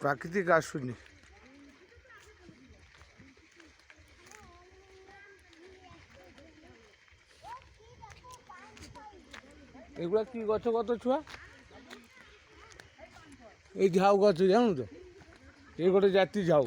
প্রাকৃতিক আসুনি। এগুলা কি গছ কত ছুয়া? এই ঝাউ গছ, জানো তো? এই গোটে জাতি ঝাউ।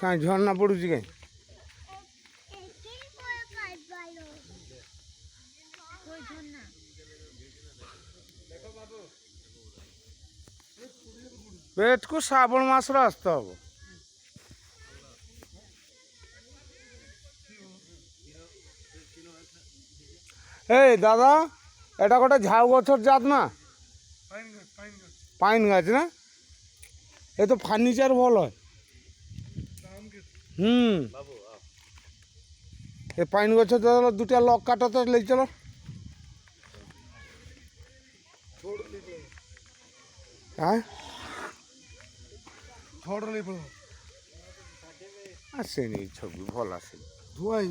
কাই ঝর্ণা পড়ুছি কেন পেটকু শ্রাবণ মাস আসতে হবে। এই দাদা এটা গোটা ঝাউ গছর জাত না? পাইন গাছ না? এ তো ফার্নিচার ভালো হয়। হুম। এ পাইন গছ দুটা লক কাটো তো লেই চলো। হ্যাঁ? আসেনি ছবি ভালো আসেনি। ধোয়াই।